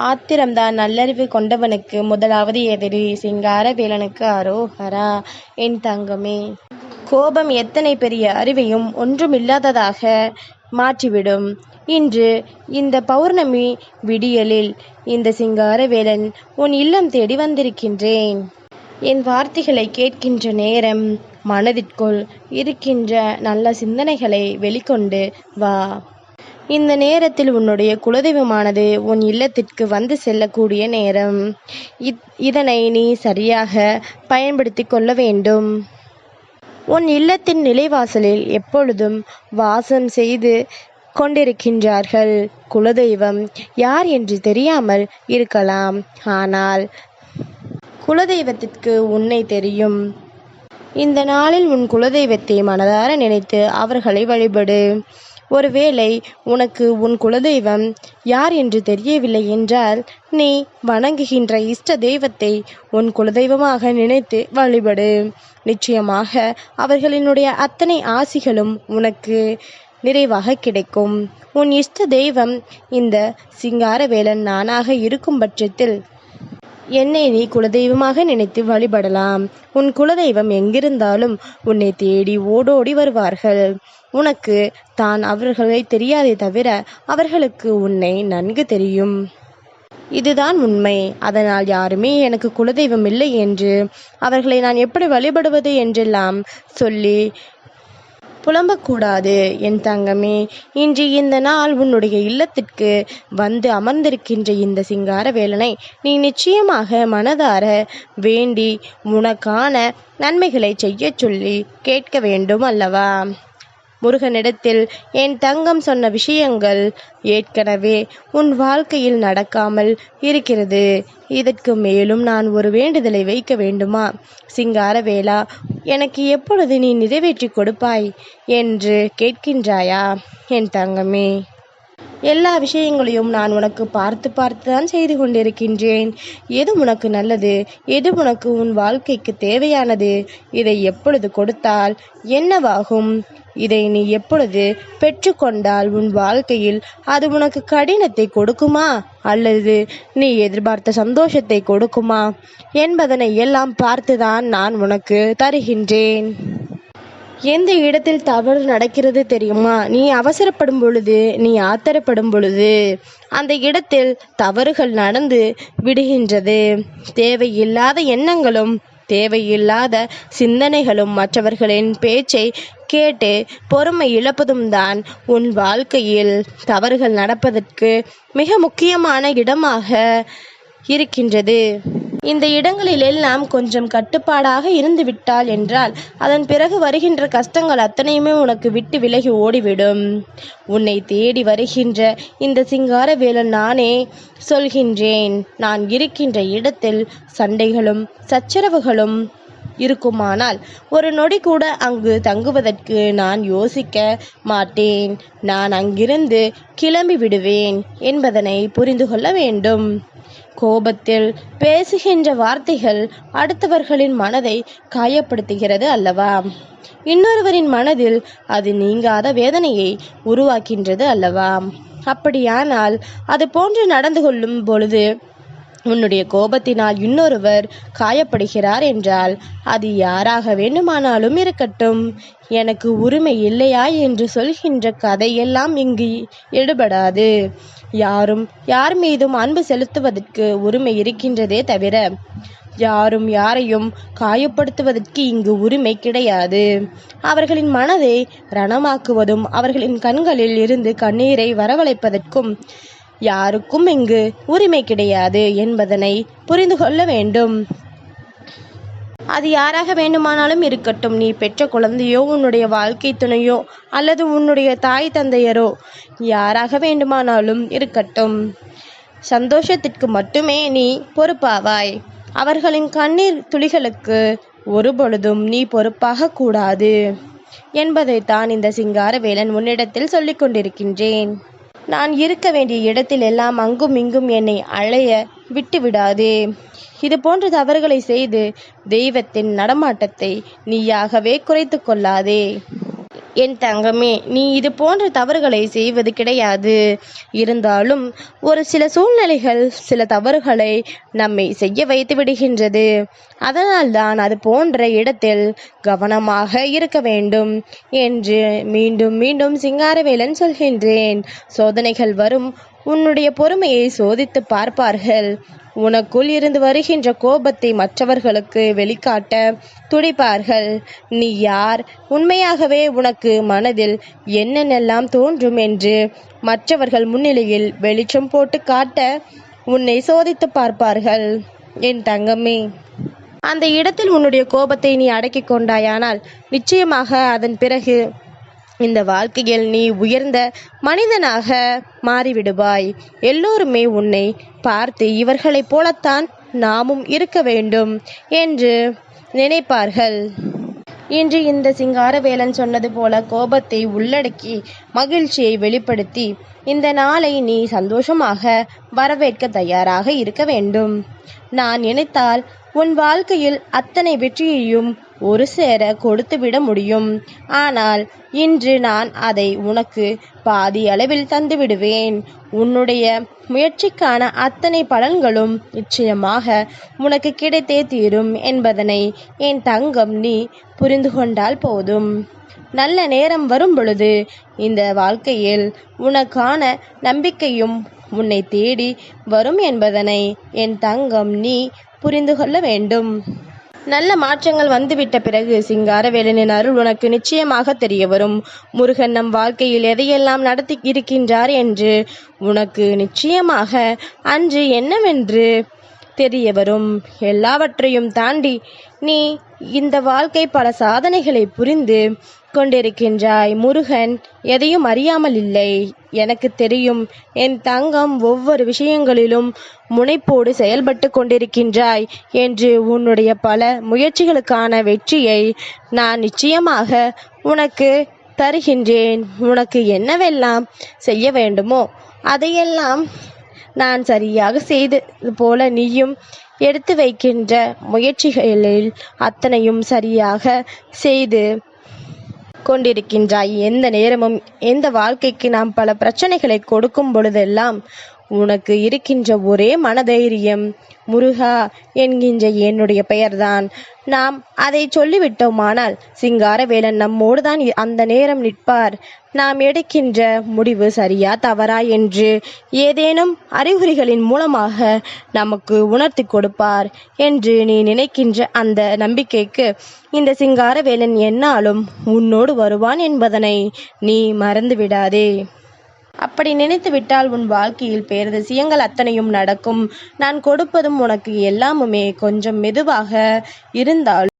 ஆத்திரம்தான் நல்லறிவு கொண்டவனுக்கு முதலாவது எதிரி. சிங்கார வேலனுக்கு அரோகரா. என் தங்கமே. கோபம் எத்தனை பெரிய அறிவையும் ஒன்றுமில்லாததாக மாற்றிவிடும். இன்று இந்த பௌர்ணமி விடியலில் இந்த சிங்கார வேலன் உன் இல்லம் தேடி வந்திருக்கின்றேன். என் வார்த்தைகளைக் கேட்கின்ற நேரம். மனதிற்குள் இருக்கின்ற நல்ல சிந்தனைகளை வெளிக்கொண்டு வா. இந்த நேரத்தில் உன்னுடைய குலதெய்வமானது உன் இல்லத்திற்கு வந்து செல்லக்கூடிய நேரம். இதனை நீ சரியாக பயன்படுத்திக் கொள்ள வேண்டும். உன் இல்லத்தின் நிலைவாசலில் எப்பொழுதும் வாசம் செய்து கொண்டிருக்கின்றார்கள் குலதெய்வம் யார் என்று தெரியாமல் இருக்கலாம். ஆனால் குலதெய்வத்திற்கு உன்னை தெரியும். இந்த நாளில் உன் குலதெய்வத்தை மனதார நினைத்து அவர்களை வழிபடு. ஒருவேளை உனக்கு உன் குலதெய்வம் யார் என்று தெரியவில்லை என்றால் நீ வணங்குகின்ற இஷ்ட தெய்வத்தை உன் குலதெய்வமாக நினைத்து வழிபடு. நிச்சயமாக அவர்களினுடைய அத்தனை ஆசிகளும் உனக்கு நிறைவாக கிடைக்கும். உன் இஷ்ட தெய்வம் இந்த சிங்காரவேலன் நானாக இருக்கும் பட்சத்தில் என்னை நீ குலதெய்வமாக நினைத்து வழிபடலாம். உன் குலதெய்வம் எங்கிருந்தாலும் உன்னை தேடி ஓடோடி வருவார்கள். உனக்கு தான் அவர்களை தெரியாதே தவிர அவர்களுக்கு உன்னை நன்கு தெரியும். இதுதான் உண்மை. அதனால் யாருமே எனக்கு குலதெய்வம் இல்லை என்று அவர்களை நான் எப்படி வழிபடுவது என்றெல்லாம் சொல்லி புலம்பக்கூடாது என் தங்கமே. இன்று இந்த நாள் உன்னுடைய இல்லத்திற்கு வந்து அமர்ந்திருக்கின்ற இந்த சிங்கார வேலனை நீ நிச்சயமாக மனதார வேண்டி உனக்கான நன்மைகளைச் செய்யச் சொல்லி கேட்க வேண்டும் அல்லவா? முருகனிடத்தில் என் தங்கம் சொன்ன விஷயங்கள் ஏற்கனவே உன் வாழ்க்கையில் நடக்காமல் இருக்கிறது. இதற்கு மேலும் நான் ஒரு வேண்டுதலை வைக்க வேண்டுமா? சிங்காரவேலா எனக்கு எப்பொழுது நீ நிறைவேற்றிக் கொடுப்பாய்? என்று கேட்கின்றாயா என் தங்கமே. எல்லா விஷயங்களையும் நான் உனக்கு பார்த்து பார்த்து தான் செய்து கொண்டிருக்கின்றேன். எது உனக்கு நல்லது? எது உனக்கு உன் வாழ்க்கைக்கு தேவையானது? இதை எப்பொழுது கொடுத்தால் என்னவாகும்? இதை நீ எப்பொழுது பெற்றுக்கொண்டால் உன் வாழ்க்கையில் அது உனக்கு கடினத்தை கொடுக்குமா? அல்லது நீ எதிர்பார்த்த சந்தோஷத்தை கொடுக்குமா? என்பதனை எல்லாம் பார்த்துதான் நான் உனக்கு தருகின்றேன். எந்த இடத்தில் தவறு நடக்கிறது தெரியுமா? நீ அவசரப்படும் பொழுது நீ ஆத்திரப்படும் பொழுது அந்த இடத்தில் தவறுகள் நடந்து விடுகின்றது. தேவையில்லாத எண்ணங்களும் தேவையில்லாத சிந்தனைகளும் மற்றவர்களின் பேச்சை கேட்டு பொறுமை இழப்பதும் தான் உன் வாழ்க்கையில் தவறுகள் நடப்பதற்கு மிக முக்கியமான இடமாக இருக்கின்றது. இந்த இடங்களிலெல்லாம் கொஞ்சம் கட்டுப்பாடாக இருந்துவிட்டாள் என்றால் அதன் பிறகு வருகின்ற கஷ்டங்கள் அத்தனையுமே உனக்கு விட்டு விலகி ஓடிவிடும். உன்னை தேடி வருகின்ற இந்த சிங்கார வேலன் நானே சொல்கின்றேன். நான் இருக்கின்ற இடத்தில் சண்டைகளும் சச்சரவுகளும் இருக்குமானால் ஒரு நொடி கூட அங்கு தங்குவதற்கு நான் யோசிக்க மாட்டேன். நான் அங்கிருந்து கிளம்பி விடுவேன் என்பதனை புரிந்து கொள்ள வேண்டும். கோபத்தில் பேசுகின்ற வார்த்தைகள் அடுத்தவர்களின் மனதை காயப்படுத்துகிறது அல்லவா? இன்னொருவரின் மனதில் அது நீங்காத வேதனையை உருவாக்கின்றது அல்லவா? அப்படியானால் அது போன்று நடந்து கொள்ளும் பொழுது உன்னுடைய கோபத்தினால் இன்னொருவர் காயப்படுகிறார் என்றால் அது யாராக வேண்டுமானாலும் இருக்கட்டும். எனக்கு உரிமை இல்லையா என்று சொல்கின்ற கதையெல்லாம் இங்கு எடுபடாது. யாரும் யார் மீதும் அன்பு செலுத்துவதற்கு உரிமை இருக்கின்றதே தவிர யாரும் யாரையும் காயப்படுத்துவதற்கு இங்கு உரிமை கிடையாது. அவர்களின் மனதை ரணமாக்குவதும் அவர்களின் கண்களில் இருந்து கண்ணீரை வரவழைப்பதற்கும் யாருக்கும் இங்கு உரிமை கிடையாது என்பதனை புரிந்து கொள்ள வேண்டும். அது யாராக வேண்டுமானாலும் இருக்கட்டும். நீ பெற்ற குழந்தையோ உன்னுடைய வாழ்க்கை துணையோ அல்லது உன்னுடைய தாய் தந்தையரோ யாராக வேண்டுமானாலும் இருக்கட்டும். சந்தோஷத்திற்கு மட்டுமே நீ பொறுப்பாவாய். அவர்களின் கண்ணீர் துளிகளுக்கு ஒருபொழுதும் நீ பொறுப்பாக கூடாது என்பதைத்தான் இந்த சிங்காரவேலன் உன்னிடத்தில் சொல்லிக் கொண்டிருக்கின்றேன். நான் இருக்க வேண்டிய இடத்தில் எல்லாம் அங்கும் இங்கும் என்னை அலைய விட்டுவிடாதே. இது போன்ற தவறுகளை செய்து தெய்வத்தின் நடமாட்டத்தை நீயாகவே குறைத்து கொள்ளாதே. என் தங்கமே நீ இது போன்ற தவறுகளை செய்வது கிடையாது. இருந்தாலும் ஒரு சில சூழ்நிலைகள் சில தவறுகளை நம்மை செய்ய வைத்து விடுகின்றது. அதனால்தான் அது போன்ற இடத்தில் கவனமாக இருக்க வேண்டும் என்று மீண்டும் மீண்டும் சிங்காரவேலன் சொல்கின்றேன். சோதனைகள் வரும் உன்னுடைய பொறுமையை சோதித்து பார்ப்பார்கள். உனக்குள் இருந்து வருகின்ற கோபத்தை மற்றவர்களுக்கு வெளிக்காட்ட துடிப்பார்கள். நீ யார்? உண்மையாகவே உனக்கு மனதில் என்னென்னெல்லாம் தோன்றும் என்று மற்றவர்கள் முன்னிலையில் வெளிச்சம் போட்டு காட்ட உன்னை சோதித்து பார்ப்பார்கள். என் தங்கமே. அந்த இடத்தில் உன்னுடைய கோபத்தை நீ அடக்கிக் கொண்டாயானால் நிச்சயமாக அதன் பிறகு இந்த வாழ்க்கையில் நீ உயர்ந்த மனிதனாக மாறிவிடுவாய். எல்லோருமே உன்னை பார்த்து இவர்களைப் போலத்தான் நாமும் இருக்க வேண்டும் என்று நினைப்பார்கள். இன்று இந்த சிங்காரவேலன் சொன்னது போல கோபத்தை உள்ளடக்கி மகிழ்ச்சியை வெளிப்படுத்தி இந்த நாளை நீ சந்தோஷமாக வரவேற்க தயாராக இருக்க வேண்டும். நான் நினைத்தால் உன் வாழ்க்கையில் அத்தனை வெற்றியையும் ஒரு சேர கொடுத்துவிட முடியும். ஆனால் இன்று நான் அதை உனக்கு பாதி அளவில் தந்துவிடுவேன். உன்னுடைய முயற்சிக்கான அத்தனை பலன்களும் நிச்சயமாக உனக்கு கிடைத்தே தீரும் என்பதனை என் தங்கம் நீ புரிந்து கொண்டால் போதும். நல்ல நேரம் வரும் பொழுது இந்த வாழ்க்கையில் உனக்கான நம்பிக்கையும் உன்னை தேடி வரும் என்பதனை என் தங்கம் நீ புரிந்து கொள்ள வேண்டும். நல்ல மாற்றங்கள் வந்துவிட்ட பிறகு சிங்காரவேலனின் அருள் உனக்கு நிச்சயமாக தெரிய வரும் முருகன் நம் வாழ்க்கையில் எதையெல்லாம் நடத்தி இருக்கின்றார் என்று உனக்கு நிச்சயமாக அன்று என்னவென்று தெரிய வரும் எல்லாவற்றையும் தாண்டி நீ இந்த வாழ்க்கை பல சாதனைகளை புரிந்து கொண்டிருக்கின்றாய். முருகன் எதையும் அறியாமல் இல்லை. எனக்கு தெரியும். என் தங்கம் ஒவ்வொரு விஷயங்களிலும் முனைப்போடு செயல்பட்டு கொண்டிருக்கின்றாய் என்று உன்னுடைய பல முயற்சிகளுக்கான வெற்றியை நான் நிச்சயமாக உனக்கு தருகின்றேன். உனக்கு என்னவெல்லாம் செய்ய வேண்டுமோ அதையெல்லாம் நான் சரியாக செய்தது போல நீயும் எடுத்து வைக்கின்ற முயற்சிகளில் அத்தனையும் சரியாக செய்து கொண்டிருக்கின்றாய். எந்த நேரமும் எந்த வாழ்க்கைக்கு நாம் பல பிரச்சனைகளை கொடுக்கும் பொழுதெல்லாம் உனக்கு இருக்கின்ற ஒரே மனதைரியம். முருகா என்கின்ற என்னுடைய பெயர்தான். நாம் அதை சொல்லிவிட்டோமானால் சிங்காரவேலன் நம்மோடு தான் அந்த நேரம் நிற்பார். நாம் எடுக்கின்ற முடிவு சரியா தவறா என்று ஏதேனும் அறிகுறிகளின் மூலமாக நமக்கு உணர்த்தி கொடுப்பார் என்று நீ நினைக்கின்ற அந்த நம்பிக்கைக்கு இந்த சிங்காரவேலன் என்னாலும் உன்னோடு வருவான் என்பதனை நீ மறந்து விடாதே அப்படி நினைத்து விட்டால் உன் வாழ்க்கையில் பேரதிசயங்கள் அத்தனையும் நடக்கும். நான் கொடுப்பதும் உனக்கு எல்லாமுமே கொஞ்சம் மெதுவாக இருந்தாலும்